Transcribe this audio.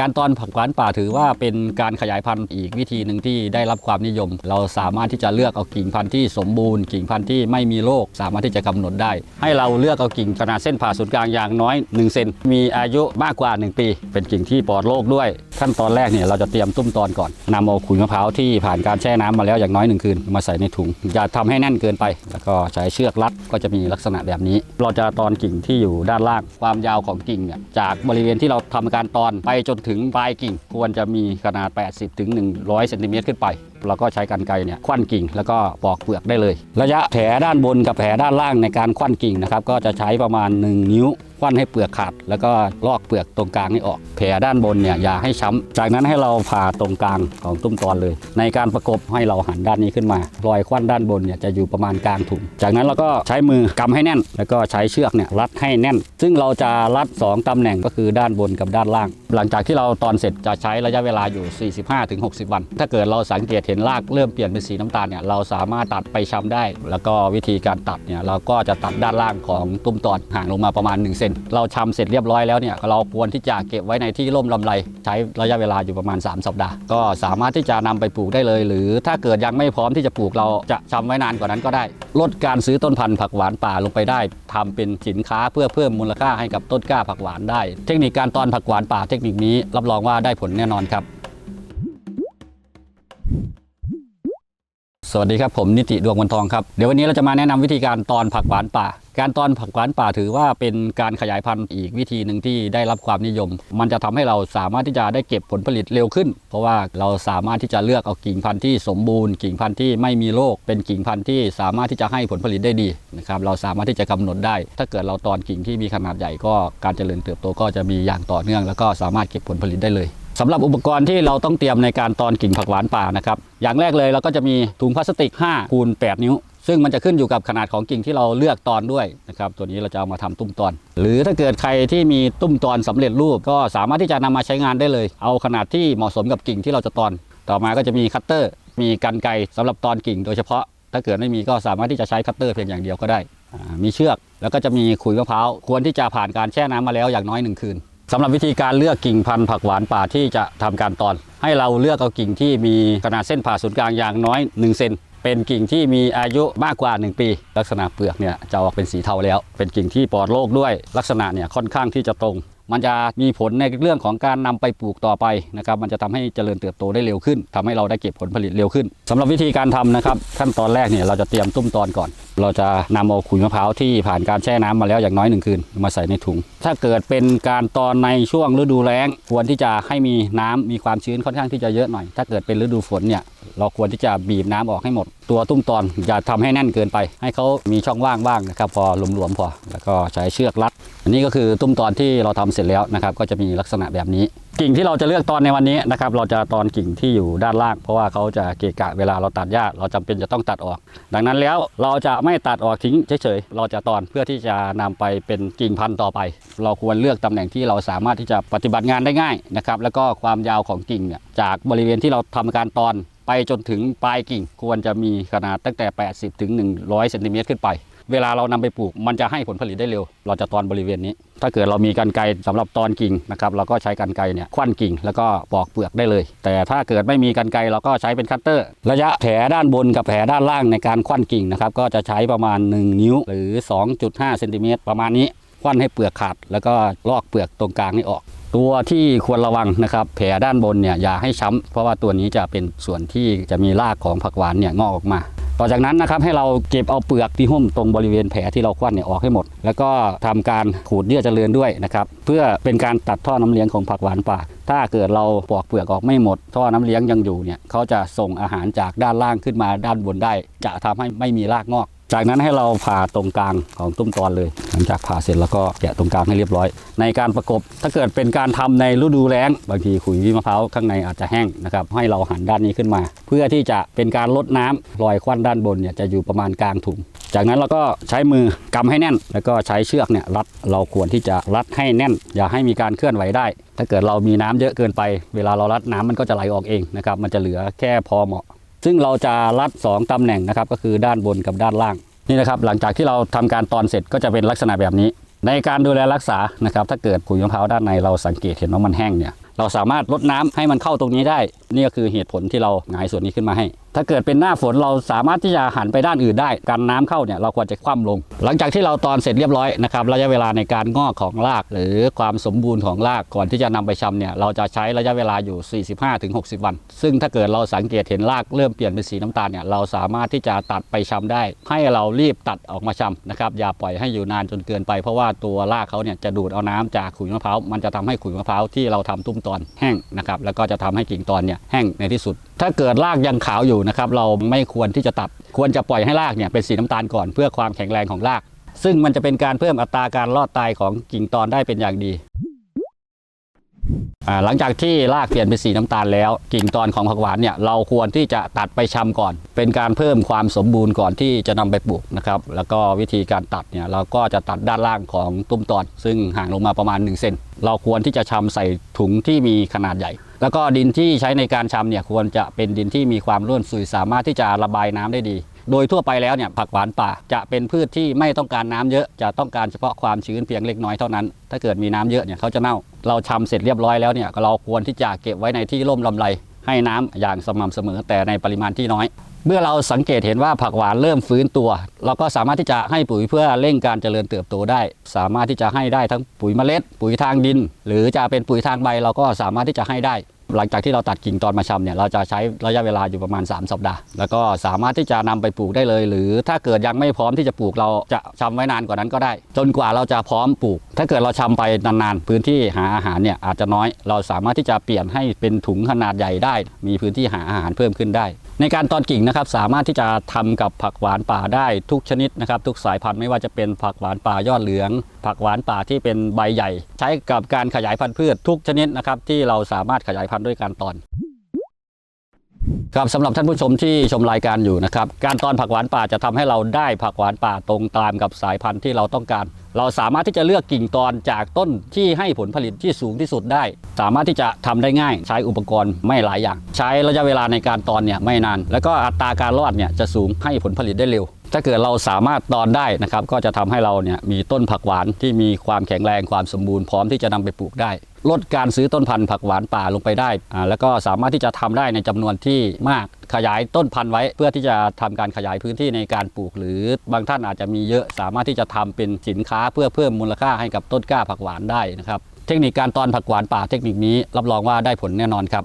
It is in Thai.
การตอนผักหวานป่าถือว่าเป็นการขยายพันธุ์อีกวิธีหนึ่งที่ได้รับความนิยม เราสามารถที่จะเลือกเอากิ่งพันธุ์ที่สมบูรณ์กิ่งพันธุ์ที่ไม่มีโรคสามารถที่จะกำหนดได้ ให้เราเลือกเอากิ่งขนาดเส้นผ่าศูนย์กลางอย่างน้อย1เซนมีอายุมากกว่า 1 ปี เป็นกิ่งที่ปลอดโรคด้วยขั้นตอนแรกเนี่ยเราจะเตรียมตุ้มตอนก่อนนำเอาขุยมะพร้าวที่ผ่านการแช่น้ำมาแล้วอย่างน้อยหนึ่งคืนมาใส่ในถุง อย่าทำให้แน่นเกินไป แล้วก็ใช้เชือกรัดก็จะมีลักษณะแบบนี้ เราจะตอนกิ่งที่อยู่ด้านล่างความยาวของกิ่งเนี่ยจากบริเวณที่เราทำการตอนไปจนถึงปลายกิ่ง ควรจะมีขนาด 80ถึง100เซนติเมตรขึ้นไปเราก็ใช้กรรไกรเนี่ยควันกิ่งแล้วก็ปอกเปลือกได้เลย ระยะแผลด้านบนกับแผลด้านล่างในการควันกิ่งนะครับก็จะใช้ประมาณ 1 นิ้ว ควันให้เปลือกขาด แล้วก็ลอกเปลือกตรงกลางนี่ออก แผลด้านบนเนี่ยอย่าให้ช้ำ จากนั้นให้เราผ่าตรงกลางของตุ้มตอนเลย ในการประกบให้เราหันด้านนี้ขึ้นมา รอยควันด้านบนเนี่ยจะอยู่ประมาณกลางถุง จากนั้นเราก็ใช้มือกำให้แน่น แล้วก็ใช้เชือกเนี่ยรัดให้แน่น ซึ่งเราจะรัด 2 ตำแหน่งก็คือด้านบนกับด้านล่าง หลังจากที่เราตอนเสร็จจะใช้ระยะเวลาอยู่ 45-60 วัน ถ้าเกิดเราสังเกตเห็นรากเริ่มเปลี่ยนเป็นสีน้ำตาลเนี่ยเราสามารถตัดไปช้ำได้ แล้วก็วิธีการตัดเนี่ยเราก็จะตัดด้านล่างของตุ้มตอนห่างลงมาประมาณ1เซนเราชำเสร็จเรียบร้อยแล้วเนี่ยเราควรที่จะเก็บไว้ในที่ร่มลำไร ใช้ระยะเวลาอยู่ประมาณ 3 สัปดาห์ ก็สามารถที่จะนำไปปลูกได้เลย หรือถ้าเกิดยังไม่พร้อมที่จะปลูกเราจะชำไว้นานกว่านั้นก็ได้ ลดการซื้อต้นพันธุ์ผักหวานป่าลงไปได้ทำเป็นสินค้าเพื่อเพิ่มมูลค่าให้กับต้นกล้าผักหวานได้ เทคนิคการตอนผักหวานป่าเทคนิคนี้รับรองว่าได้ผลแน่นอนครับ สวัสดีครับผมนิติดวงวันทองครับเดี๋ยววันนี้เราจะมาแนะนำวิธีการตอนผักหวานป่า การตอนผักหวานป่าถือว่าเป็นการขยายพันธุ์อีกวิธีหนึ่งที่ได้รับความนิยม มันจะทำให้เราสามารถที่จะได้เก็บผลผลิตเร็วขึ้น เพราะว่าเราสามารถที่จะเลือกเอากิ่งพันธุ์ที่สมบูรณ์กิ่งพันธุ์ที่ไม่มีโรคเป็นกิ่งพันธุ์ที่สามารถที่จะให้ผลผลิตได้ดีนะครับเราสามารถที่จะกำหนดได้ ถ้าเกิดเราตอนกิ่งที่มีขนาดใหญ่ก็การเจริญเติบโตก็จะมีอย่างต่อเนื่อง แล้วก็สามารถเก็บผลผลิตได้เลย สำหรับอุปกรณ์ที่เราต้องเตรียมในการตอนกิ่งผักหวานป่านะครับอย่างแรกเลยเราก็จะมีถุงพลาสติก5คูณ8นิ้ว ซึ่งมันจะขึ้นอยู่กับขนาดของกิ่งที่เราเลือกตอนด้วยนะครับตัวนี้เราจะเอามาทำตุ้มตอน หรือถ้าเกิดใครที่มีตุ้มตอนสำเร็จรูป ก็สามารถที่จะนำมาใช้งานได้เลย เอาขนาดที่เหมาะสมกับกิ่งที่เราจะตอน ต่อมาก็จะมีคัตเตอร์ มีกรรไกรสำหรับตอนกิ่งโดยเฉพาะ ถ้าเกิดไม่มีก็สามารถที่จะใช้คัตเตอร์เพียงอย่างเดียวก็ได้มีเชือกแล้วก็จะมีขุยมะพร้าวควรที่จะผ่านการแช่น้ำมาแล้วอย่างน้อยหนึ่งคืน สำหรับวิธีการเลือกกิ่งพันธุ์ผักหวานป่าที่จะทำการตอน ให้เราเลือกเอากิ่งที่มีขนาดเส้นผ่าศูนย์กลางอย่างน้อย1เซนเป็นกิ่งที่มีอายุมากกว่า 1 ปี ลักษณะเปลือกเนี่ยจะออกเป็นสีเทาแล้ว เป็นกิ่งที่ปลอดโรคด้วยลักษณะเนี่ยค่อนข้างที่จะตรง มันจะมีผลในเรื่องของการนำไปปลูกต่อไปนะครับมันจะทำให้เจริญเติบโตได้เร็วขึ้นทำให้เราได้เก็บผลผลิตเร็วขึ้นสำหรับวิธีการทำนะครับ ขั้นตอนแรกเนี่ยเราจะเตรียมตุ้มตอนก่อน เราจะนำเอาขุยมะพร้าวที่ผ่านการแช่น้ำมาแล้วอย่างน้อยหนึ่งคืนมาใส่ในถุง ถ้าเกิดเป็นการตอนในช่วงฤดูแล้ง ควรที่จะให้มีน้ำมีความชื้นค่อนข้างที่จะเยอะหน่อย ถ้าเกิดเป็นฤดูฝนเนี่ย เราควรที่จะบีบน้ำออกให้หมด ตัวตุ้มตอนอย่าทำให้แน่นเกินไป ให้เขามีช่องว่างบ้างนะครับพอหลวมๆพอ แล้วก็ใช้เชือกรัด อันนี้ก็คือตุ้มตอนที่เราทำเสร็จแล้วนะครับก็จะมีลักษณะแบบนี้ กิ่งที่เราจะเลือกตอนในวันนี้นะครับเราจะตอนกิ่งที่อยู่ด้านล่าง เพราะว่าเขาจะเกะกะเวลาเราตัดหญ้าเราจำเป็นจะต้องตัดออก ดังนั้นแล้วเราจะไม่ตัดออกทิ้งเฉยๆเราจะตอนเพื่อที่จะนำไปเป็นกิ่งพันธุ์ต่อไป เราควรเลือกตำแหน่งที่เราสามารถที่จะปฏิบัติงานได้ง่ายนะครับแล้วก็ความยาวของกิ่งเนี่ยจากบริเวณที่เราทำการตอน ไปจนถึงปลายกิ่งควรจะมีขนาดตั้งแต่ 80ถึง100เซนติเมตรขึ้นไป เวลาเรานำไปปลูก มันจะให้ผลผลิตได้เร็ว เราจะตอนบริเวณนี้ ถ้าเกิดเรามีกันไกรสำหรับตอนกิ่งนะครับเราก็ใช้กันไกเนี่ยควันกิ่งแล้วก็ปอกเปลือกได้เลย แต่ถ้าเกิดไม่มีกันไกเราก็ใช้เป็นคัตเตอร์ ระยะแผลด้านบนกับแผลด้านล่างในการควันกิ่งนะครับก็จะใช้ประมาณ 1 นิ้วหรือ 2.5เซนติเมตรประมาณนี้ควันให้เปลือกขาดแล้วก็ลอกเปลือกตรงกลางนี่ออก ตัวที่ควรระวังนะครับแผลด้านบนเนี่ยอย่าให้ช้ำ เพราะว่าตัวนี้จะเป็นส่วนที่จะมีรากของผักหวานเนี่ยงอกออกมา ต่อจากนั้นนะครับให้เราเก็บเอาเปลือกที่หุ้มตรงบริเวณแผลที่เราคว้านเนี่ยออกให้หมด แล้วก็ทำการขูดเยื่อเจริญด้วยนะครับเพื่อเป็นการตัดท่อน้ำเลี้ยงของผักหวานป่า ถ้าเกิดเราปอกเปลือกออกไม่หมด ท่อน้ำเลี้ยงยังอยู่เนี่ยเขาจะส่งอาหารจากด้านล่างขึ้นมาด้านบนได้ จะทำให้ไม่มีรากงอก จากนั้นให้เราผ่าตรงกลางของตุ้มตอนเลย หลังจากผ่าเสร็จแล้วก็แกะตรงกลางให้เรียบร้อย ในการประกบถ้าเกิดเป็นการทำในฤดูแล้ง บางทีขุยมะพร้าวข้างในอาจจะแห้งนะครับให้เราหันด้านนี้ขึ้นมา เพื่อที่จะเป็นการลดน้ำรอยควันด้านบนเนี่ยจะอยู่ประมาณกลางถุงจากนั้นเราก็ใช้มือกำให้แน่น แล้วก็ใช้เชือกเนี่ยรัดเราควรที่จะรัดให้แน่น อย่าให้มีการเคลื่อนไหวได้ ถ้าเกิดเรามีน้ำเยอะเกินไป เวลาเรารัดน้ำมันก็จะไหลออกเองนะครับมันจะเหลือแค่พอเหมาะ ซึ่งเราจะรัด 2ตำแหน่งนะครับ ก็คือด้านบนกับด้านล่าง นี่นะครับ หลังจากที่เราทำการตอนเสร็จก็จะเป็นลักษณะแบบนี้ ในการดูแลรักษานะครับ ถ้าเกิดขุยมะพร้าวด้านในเราสังเกตเห็นว่ามันแห้งเนี่ย เราสามารถลดน้ำให้มันเข้าตรงนี้ได้ นี่ก็คือเหตุผลที่เราหงายส่วนนี้ขึ้นมาให้ ถ้าเกิดเป็นหน้าฝนเราสามารถที่จะหันไปด้านอื่นได้กันน้ำเข้าเนี่ยเราควรจะคว่ำลง หลังจากที่เราตอนเสร็จเรียบร้อยนะครับระยะเวลาในการงอกของราก หรือความสมบูรณ์ของรากก่อนที่จะนำไปชำเนี่ยเราจะใช้ระยะเวลาอยู่ 45-60 วัน ซึ่งถ้าเกิดเราสังเกตเห็นรากเริ่มเปลี่ยนเป็นสีน้ำตาลเนี่ยเราสามารถที่จะตัดไปชำได้ ให้เรารีบตัดออกมาชำนะครับอย่าปล่อยให้อยู่นานจนเกินไป เพราะว่าตัวรากเขาเนี่ยจะดูดเอาน้ำจากขุยมะพร้าวมันจะทำให้ขุยมะพร้าวที่เราทำตุ้มตอนแห้งนะครับแล้วก็จะทำให้กิ่งตอนเนี่ยแห้งในที่สุด ถ้าเกิดรากยังขาวอยู่นะครับเราไม่ควรที่จะตัด ควรจะปล่อยให้รากเนี่ยเป็นสีน้ำตาลก่อนเพื่อความแข็งแรงของราก ซึ่งมันจะเป็นการเพิ่มอัตราการรอดตายของกิ่งตอนได้เป็นอย่างดีหลังจากที่รากเปลี่ยนเป็นสีน้ำตาลแล้ว กิ่งตอนของผักหวานเนี่ยเราควรที่จะตัดไปชำก่อน เป็นการเพิ่มความสมบูรณ์ก่อนที่จะนำไปปลูกนะครับแล้วก็วิธีการตัดเนี่ยเราก็จะตัดด้านล่างของตุ้มตอน ซึ่งห่างลงมาประมาณ1เซน เราควรที่จะชำใส่ถุงที่มีขนาดใหญ่ แล้วก็ดินที่ใช้ในการชำเนี่ยควรจะเป็นดินที่มีความร่วนซุยสามารถที่จะระบายน้ำได้ดี โดยทั่วไปแล้วเนี่ยผักหวานป่าจะเป็นพืชที่ไม่ต้องการน้ำเยอะจะต้องการเฉพาะความชื้นเพียงเล็กน้อยเท่านั้น ถ้าเกิดมีน้ำเยอะเนี่ยเขาจะเน่า เราชำเสร็จเรียบร้อยแล้วเนี่ยเราควรที่จะเก็บไว้ในที่ร่มลำไรให้น้ำอย่างสม่ำเสมอแต่ในปริมาณที่น้อย เมื่อเราสังเกตเห็นว่าผักหวานเริ่มฟื้นตัว เราก็สามารถที่จะให้ปุ๋ยเพื่อเร่งการเจริญเติบโตได้ สามารถที่จะให้ได้ทั้งปุ๋ยเมล็ด ปุ๋ยทางดิน หรือจะเป็นปุ๋ยทางใบเราก็สามารถที่จะให้ได้ หลังจากที่เราตัดกิ่งตอนมาชำเนี่ยเราจะใช้ระยะเวลาอยู่ประมาณ 3 สัปดาห์ แล้วก็สามารถที่จะนำไปปลูกได้เลย หรือถ้าเกิดยังไม่พร้อมที่จะปลูกเราจะชำไว้นานกว่านั้นก็ได้ จนกว่าเราจะพร้อมปลูก ถ้าเกิดเราชำไปนานๆพื้นที่หาอาหารเนี่ยอาจจะน้อย เราสามารถที่จะเปลี่ยนให้เป็นถุงขนาดใหญ่ได้ มีพื้นที่หาอาหารเพิ่มขึ้นได้ ในการตอนกิ่งนะครับสามารถที่จะทำกับผักหวานป่าได้ทุกชนิดนะครับ ทุกสายพันธุ์ไม่ว่าจะเป็นผักหวานป่ายอดเหลือง ผักหวานป่าที่เป็นใบใหญ่ ใช้กับการขยายพันธุ์พืชทุกชนิดนะครับที่เราสามารถขยายพันธุ์ด้วยการตอน ครับสำหรับท่านผู้ชมที่ชมรายการอยู่นะครับ การตอนผักหวานป่าจะทำให้เราได้ผักหวานป่าตรงตามกับสายพันธุ์ที่เราต้องการ เราสามารถที่จะเลือกกิ่งตอนจากต้นที่ให้ผลผลิตที่สูงที่สุดได้ สามารถที่จะทำได้ง่าย ใช้อุปกรณ์ไม่หลายอย่าง ใช้ระยะเวลาในการตอนเนี่ยไม่นาน แล้วก็อัตราการรอดเนี่ยจะสูงให้ผลผลิตได้เร็ว ถ้าเกิดเราสามารถตอนได้นะครับ ก็จะทำให้เราเนี่ยมีต้นผักหวานที่มีความแข็งแรงความสมบูรณ์พร้อมที่จะนำไปปลูกได้ ลดการซื้อต้นพันธุ์ผักหวานป่าลงไปได้อ่าแล้วก็สามารถที่จะทำได้ในจำนวนที่มากขยายต้นพันธุ์ไว้ เพื่อที่จะทำการขยายพื้นที่ในการปลูก หรือบางท่านอาจจะมีเยอะสามารถที่จะทำเป็นสินค้าเพื่อเพิ่มมูลค่าให้กับต้นกล้าผักหวานได้นะครับเทคนิคการตอนผักหวานป่าเทคนิคนี้รับรองว่าได้ผลแน่นอนครับ